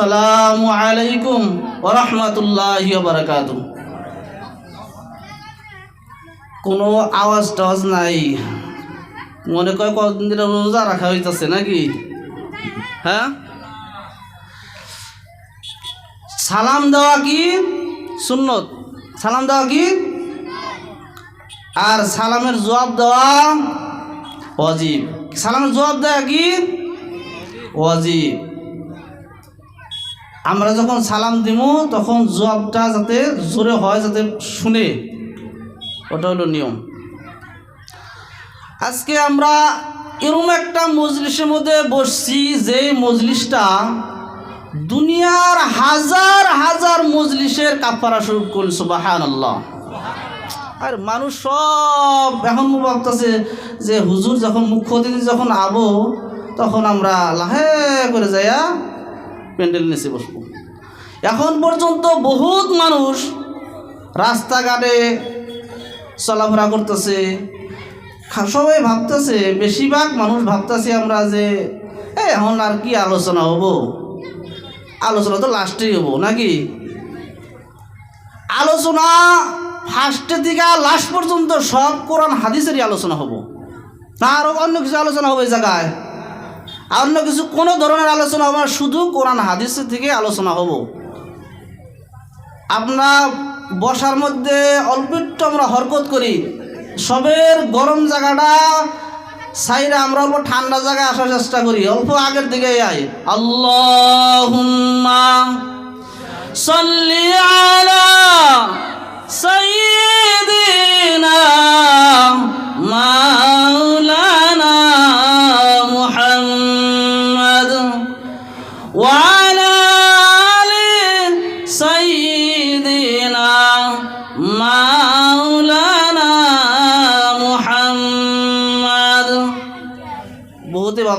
আসসালামু আলাইকুম ওরহমতুল্লাহ বারকাত কোনো আওয়াজ টাওয়াজ নাই। মনে কয় কদিন ধরে রোজা রাখা হইতেছে নাকি? হ্যাঁ? সালাম দেওয়া কি? সুন্নত। সালাম দেওয়া কি? আর সালামের জবাব দেওয়া অজীব সালামের জবাব দেওয়া কি? অজীব আমরা যখন সালাম দিব তখন জবাবটা যাতে জোরে হয়, যাতে শুনে। ওটা হলো নিয়ম। আজকে আমরা এরকম একটা মজলিসের মধ্যে বসছি যে মজলিসটা দুনিয়ার হাজার হাজার মজলিসের কাফারা শুরু করল সুবাহান আল্লাহ আর মানুষ সব এখন ভাবতেছে যে হুজুর যখন মুখ্য অতিথি যখন আবো, তখন আমরা লাহে করে যাইয়া প্যান্ডেল নিচে বসবো। এখন পর্যন্ত বহুত মানুষ রাস্তাঘাটে চলাফেরা করতেছে। সবাই ভাবতেছে, বেশিরভাগ মানুষ ভাবতেছে আমরা যে, এ, এখন আর কি আলোচনা হব? আলোচনা তো লাস্টেই হব, নাকি? আলোচনা ফার্স্টের দিকে লাস্ট পর্যন্ত সব কোরআন, হাদিসেরই আলোচনা হব। না আরও অন্য কিছু আলোচনা হবে জায়গায়। অন্য কিছু কোনো ধরনের আলোচনা হবে না, শুধু কোরআন হাদিসের থেকে আলোচনা হব। আপনার বসার মধ্যে অল্প একটু আমরা হরকত করি। সবের গরম জায়গাটা সাইডে আমরা অল্প ঠান্ডা জায়গায় আসার চেষ্টা করি, অল্প আগের দিকে যাই আল্লাহ সাল্লি আলা সাইয়্যিদিনা মাওলানা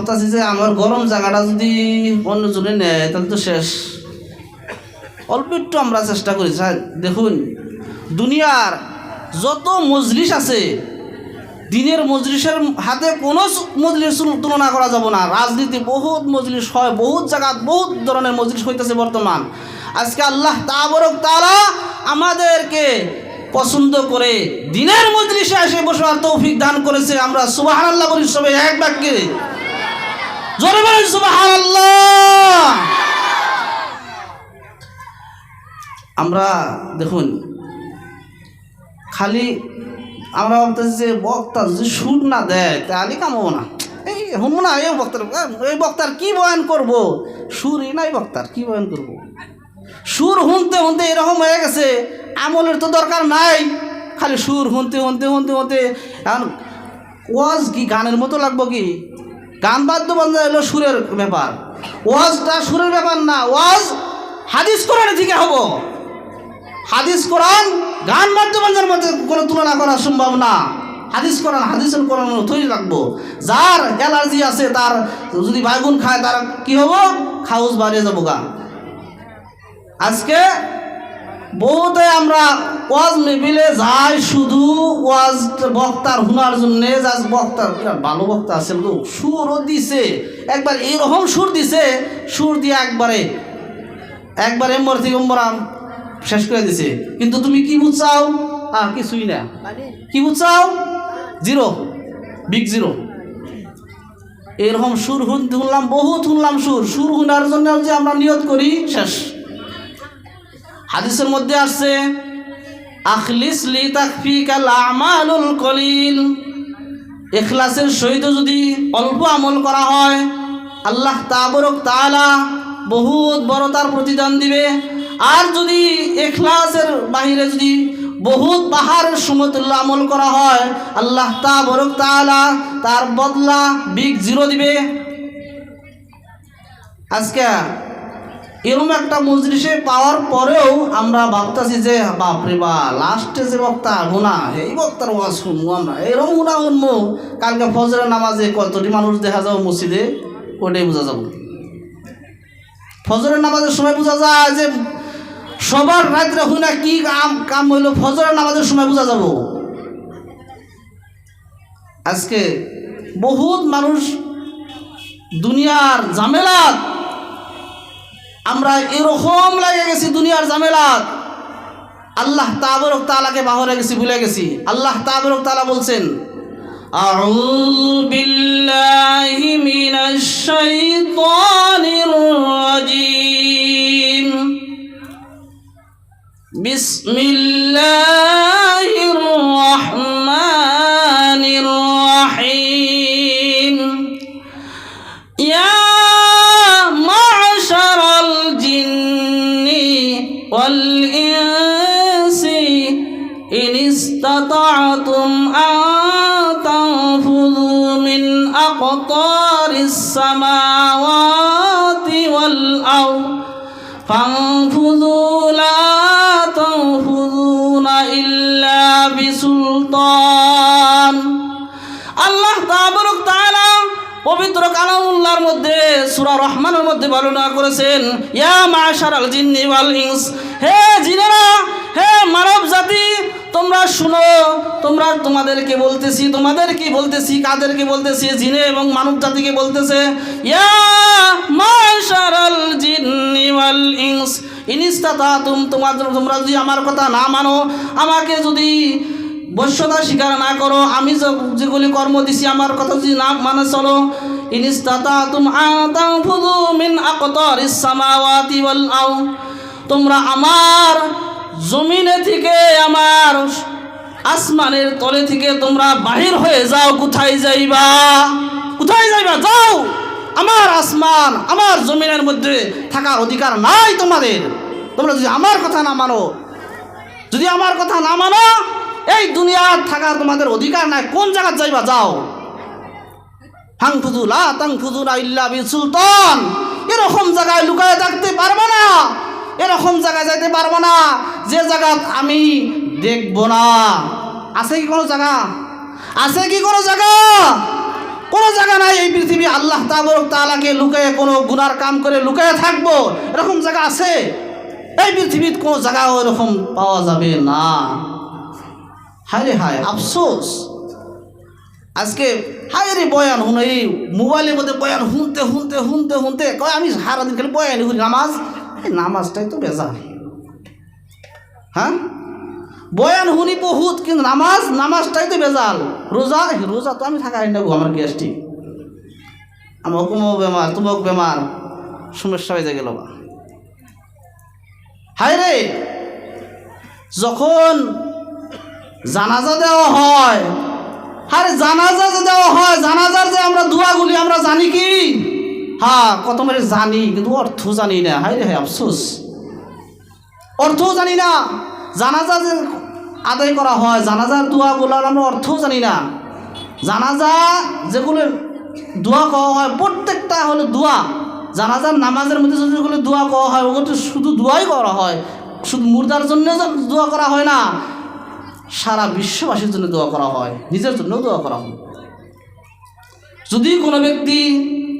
ভাবতেছি যে আমার গরম জায়গাটা যদি অন্য জনে নেয়, তাহলে তো শেষ। অল্প একটু আমরা চেষ্টা করি, স্যার, দেখুন। দুনিয়ার যত মজলিস আছে, দিনের মজলিসের হাতে কোনো মজলিস তুলনা করা যাব না। রাজনীতি বহুত মজলিস হয়, বহুত জায়গা, বহুত ধরনের মজলিস হইতেছে বর্তমান। আজকে আল্লাহ তাবরক তারা আমাদেরকে পছন্দ করে দিনের মজলিসে এসে বসবার তৌফিক দান করেছে। আমরা সুবাহ আল্লাহ বলি সবাই এক বাক্যে। আমরা দেখুন, খালি আমরা ভাবতেছি যে বক্তা যদি সুর না দেয় তাহলে কামাবো না। এই শুনব না, এই বক্তার এই বক্তার কি বয়ান করব? সুরই নাই বক্তার, কি বয়ান করব? সুর শুনতে শুনতে এরকম হয়ে গেছে, আমলের তো দরকার নাই। খালি সুর শুনতে শুনতে শুনতে শুনতে এখন ওয়াজ কি গানের মতো লাগবো কি? গান বাদ্যবন্ধ হলো সুরের ব্যাপার। ওয়াজটা সুরের ব্যাপার না, ওয়াজ হাদিস কোরআনের থেকে হব। হাদিস কোরআন, গান বাদ্যবন্ধের মধ্যে কোনো তুলনা করা সম্ভব না। হাদিস কোরআন, হাদিসের কোরআন থই রাখব। যার অ্যালার্জি আছে, তার যদি বাইগুন খায়, তার কি হব? খাউস বাড়িয়ে যাব গা। আজকে বহুতে আমরা ওয়াজ মেবিলে যাই শুধু ওয়াজ বক্তার হুনার জন্যে যা বক্তার ভালো বক্তা আছে সুরও দিছে। একবার এইরকম সুর দিছে সুর দিয়ে একবারে একবার এম্বর থেকে এম্বরাম শেষ করে দিছে। কিন্তু তুমি কি বুঝছাও আহ কিছুই না। কি বুঝছাও জিরো। Big zero. এরকম সুর শুনলাম বহুত শুনলাম সুর। সুর হুনার জন্য যে আমরা নিয়ত করি শেষ। হাদিসের মধ্যে আসছে, আখলিস লি তাকফিকাল আমালুল কলিল। এখলাসের সহিত যদি অল্প আমল করা হয়, আল্লাহ তাবরক তাআলা বহুত বড় তার প্রতিদান দিবে। আর যদি এখলাসের বাহিরে যদি বহুত পাহাড়ের সমতুল্য আমল করা হয়, আল্লাহ তাবরক তাআলা তার বদলা বিগ জিরো দিবে। আজকে এরকম একটা মজলিসে পাওয়ার পরেও আমরা ভাবতেছি যে, বাপরে বা লাস্টে যে বক্তা গুণা এই বক্তার ওয়াজ শুনব আমরা। এরকম গুণা শুনব, কালকে ফজরের নামাজে কতটি মানুষ দেখা যাব মসজিদে, ওটাই বোঝা যাব। ফজরের নামাজের সময় বোঝা যায় যে, সবার রাত্রে হুই না কি কাম কাম হইল, ফজরের নামাজের সময় বোঝা যাব। আজকে বহুত মানুষ দুনিয়ার ঝামেলাত আমরা এরকম লাগে গেছি দুনিয়ার জামেলাত আল্লাহ তাবরক তালাকে বাহরে গেছি, ভুলে গেছি। আল্লাহ তাবরক তালা বলছেন বিস্মিল্লা সুলতান। আল্লাহ পবিত্র কালামুল্লার মধ্যে, সুরা রহমানের মধ্যে বর্ণনা করেছেন, ইয়া হে জিনেরা, হে মানব জাতি, তোমরা শুনো, তোমরা তোমাদেরকে বলতেছি তোমাদেরকে বলতেছি, কাদেরকে বলতেছি, জিনে এবং মানব জাতিকে বলতেছে, ইয়া তা তুম তোমাদের তোমরা যদি আমার কথা না মানো, আমাকে যদি বশ্যতা স্বীকার না করো, আমি যেগুলি কর্ম দিছি, আমার কথা যদি না মানে চলো তোমরা আমার জমিনে থেকে, আমার আসমানের তলে থেকে তোমরা বাহির হয়ে যাও, কোথায় যাইবা? কোথায় যাইবা? যাও! আমার আসমান, আমার জমিনের মধ্যে থাকার অধিকার নাই তোমাদের। তোমরা যদি আমার কথা না মানো, যদি আমার কথা না মানো এই দুনিয়ার থাকার তোমাদের অধিকার নাই, কোন জায়গায় যাইবা যাও? হাং ফুজু, লা তাং ফুজু না ইল্লা বি সুলতান। এরকম জায়গায় লুকায় থাকতে পারব না। এরকম জায়গায় যাইতে পারব না। যে জায়গা আমি দেখব না। আছে কি কোনো জায়গা? আছে কি কোনো জায়গা? কোনো জায়গা নাই এই পৃথিবী। আল্লাহ তাবরক তালাকে লুকায়, কোনো গুনার কাম করে লুকায় থাকব। এরকম জায়গা আছে? এই পৃথিবীর কোনো জায়গা ওরকম পাওয়া যাবে না। হায় হায়, আফসোস। আজকে হায় রে বয়ান শুন এই মোবাইলের মধ্যে বয়ান শুনতে শুনতে শুনতে শুনতে, কয় আমি সারাদিন খালি বয়ানি করি, নামাজ? নামাজটাই তো বেজা হ্যাঁ? বয়ান শুনি বহুত, কিন্তু নামাজ, নামাজটাই তো বেজাল রোজা রোজা তো আমি থাকাই নেব আমার গ্যাস্ট্রিক। আমার কুমো বেমার, তুমক বেমার। সমস্যা হয়ে গেল বা। হায় রে যখন জানাজা দেওয়া হয়। আরে জানাজা যে দেওয়া হয়, জানাজার যে আমরা দোয়াগুলি, আমরা জানি কি? হ্যাঁ কত মানে জানি, কিন্তু অর্থ জানি না। হাই রে আফসোস। অর্থও জানি না। জানাজা যে আদায় করা হয়, জানাজার দোয়াগুলোর আমরা অর্থও জানি না। জানাজা যেগুলো দোয়া কওয়া হয়, প্রত্যেকটা হলো দোয়া। জানাজার নামাজের মধ্যে যেগুলো দোয়া কওয়া হয়, ওগুলো শুধু দোয়াই করা হয়। শুধু মুর্দার জন্য দোয়া করা হয় না। সারা বিশ্ববাসীর জন্য দোয়া করা হয়, নিজের জন্যও দোয়া করা হয়। যদি কোনো ব্যক্তি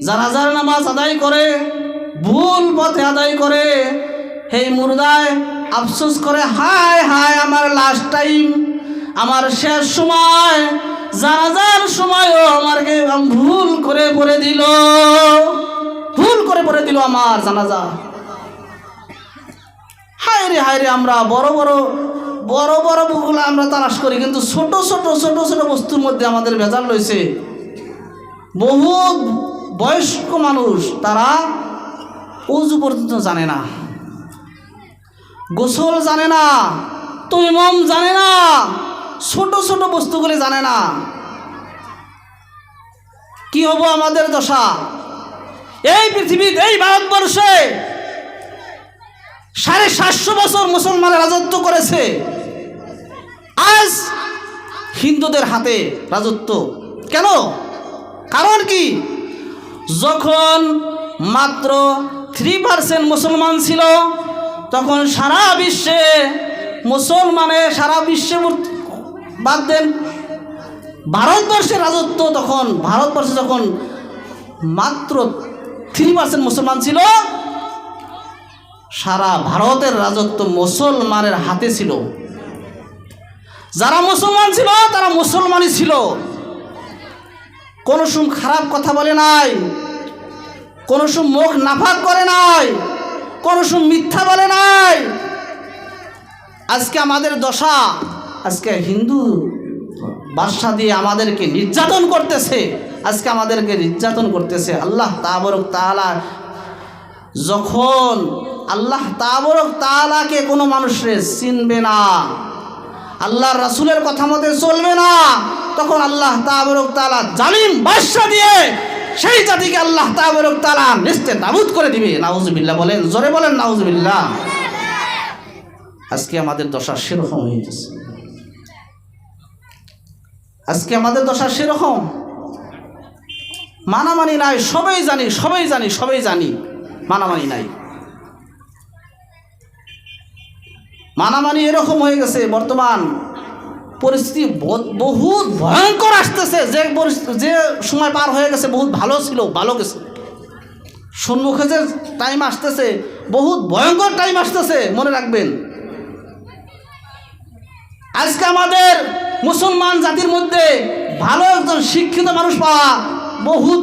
জানাজার নামাজ আদায় করে, ভুল পথে আদায় করে সেই মুর্দায় আফসোস করে, হায় হায়, আমার লাস্ট টাইম আমার শেষ সময়, জানাজার সময়ও আমাকে ভুল করে পড়ে দিল, ভুল করে পড়ে দিল আমার জানাজা। হায় রে হায় রে, আমরা বড় বড় বড় বড় বুকগুলো আমরা তালাশ করি, কিন্তু ছোট ছোট ছোট ছোট বস্তুর মধ্যে আমাদের ভেজাল রয়েছে। বহু বয়স্ক মানুষ, তারা উজু পর্যন্ত জানে না। গোসল জানে না, তৈমম জানে না, ছোট ছোট বস্তুগুলি জানে না। কি হব আমাদের দশা? এই পৃথিবীতে এই ভারতবর্ষে সাড়ে সাতশো বছর মুসলমানের রাজত্ব করেছে। আজ হিন্দুদের হাতে রাজত্ব। কেন? কারণ কি? যখন মাত্র থ্রি পার্সেন্ট মুসলমান ছিল, তখন সারা বিশ্বে মুসলমানের সারা বিশ্বে বাদ দেন, ভারতবর্ষের রাজত্ব তখন ভারতবর্ষে যখন মাত্র থ্রি পার্সেন্ট মুসলমান ছিল সারা ভারতের রাজত্ব মুসলমানের হাতে ছিল। যারা মুসলমান ছিল, তারা মুসলমানই ছিল। কোনো সুম খারাপ কথা বলে নাই, কোনো সুম মুখ নাফাক করে নাই, কোনো সময় মিথ্যা বলে নাই। আজকে আমাদের দশা, আজকে হিন্দু বাদশা দিয়ে আমাদেরকে নির্যাতন করতেছে, আজকে আমাদেরকে নির্যাতন করতেছে। আল্লাহ তাবরক তাআলা যখন আল্লাহ তাবরক তাআলাকে কোনো মানুষের চিনবে না। আল্লাহ রাসূলের কথা মতে চলবে না। তখন আল্লাহ তাবরক তাআলা জালিম বাদশা দিয়ে সেই জাতিকে আল্লাহ তাবরক তাআলা নিস্তে নাবুদ করে দিবে। নাউজুবিল্লাহ বলেন, জোরে বলেন, নাউজুবিল্লাহ। আজকে আমাদের দশা সেরকম হয়ে গেছে। আজকে আমাদের দশা সেরকম। মানামানি নাই, সবাই জানি সবাই জানি সবাই জানি, মানামানি নাই। মানামানি এরকম হয়ে গেছে, বর্তমান পরিস্থিতি বহুত ভয়ঙ্কর আসতেছে। যে যে সময় পার হয়ে গেছে, বহুত ভালো ছিল, ভালো গেছে। সম্মুখে যে টাইম আসতেছে, বহুত ভয়ঙ্কর টাইম আসতেছে, মনে রাখবেন। আজকে আমাদের মুসলমান জাতির মধ্যে ভালো একজন শিক্ষিত মানুষ পাওয়া বহুত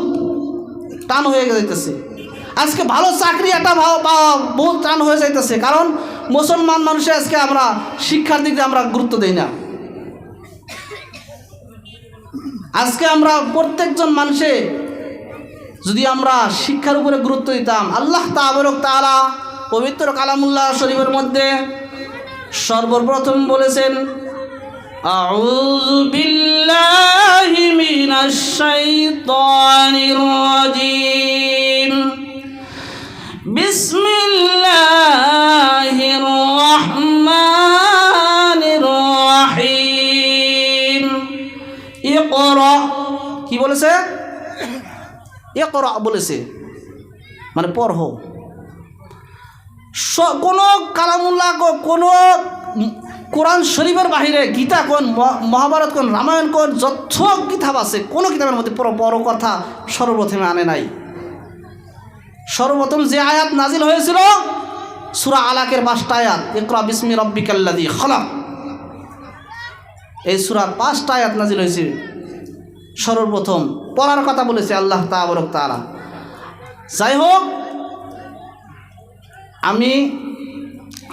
টান হয়ে যাইতেছে আজকে ভালো চাকরি একটা ভাও- পাওয়া বহুত টান হয়ে যাইতেছে কারণ মুসলমান মানুষে আজকে আমরা শিক্ষার দিক দিয়ে আমরা গুরুত্ব দিই না আজকে আমরা প্রত্যেকজন মানুষে যদি আমরা শিক্ষার উপরে গুরুত্ব দিতাম আল্লাহ তাবরক তাআলা পবিত্র কালামুল্লাহ শরীফের মধ্যে সর্বপ্রথম বলেছেন أعوذ بالله من الشيطان الرجيم بسم الله الرحمن الرحيم اقرأ কি বলেছে ইকরা বলেছে মানে পড়হ স- কোনো কালামুল্লাহ কো- কোনো উম কোরআন শরীফের বাহিরে গীতা কোন ম- মহাভারত কোন রামায়ণ কোন যত কিতাব আছে কোনো কিতাবের মধ্যে বড় বড় কথা সর্বপ্রথমে আনে নাই সর্বপ্রথম যে আয়াত নাজিল হয়েছিল, সুরা আলাকের পাঁচটা আয়াত, ইকরা বিসমি রব্বিকাল্লাদি খলাক। এই সুরার পাঁচটা আয়াত নাজিল হয়েছে। সর্বপ্রথম পড়ার কথা বলেছে আল্লাহ তাবরক তারা যাই হোক আমি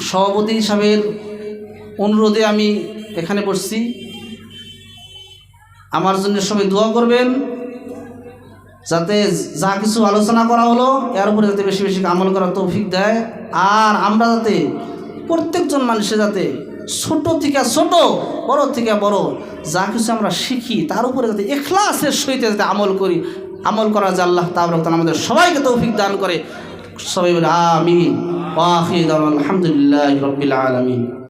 সভাপতি হিসাবের অনুরোধে আমি এখানে বসছি। আমার জন্য সবাই দোয়া করবেন। যাতে যা কিছু আলোচনা করা হলো, এর উপরে যাতে বেশি বেশি আমল করার তৌফিক দেয়। আর আমরা যাতে প্রত্যেকজন মানুষের যাতে ছোট থেকে ছোট, বড় থেকে বড় যা কিছু আমরা শিখি, তার উপরে যাতে এখলাসের সহিত যাতে আমল করি, আমল করা যে আল্লাহ তাআলা আমাদের সবাইকে তৌফিক দান করে। সবাই বলে, আমিন। আলহামদুলিল্লাহ রবিল আলমিন।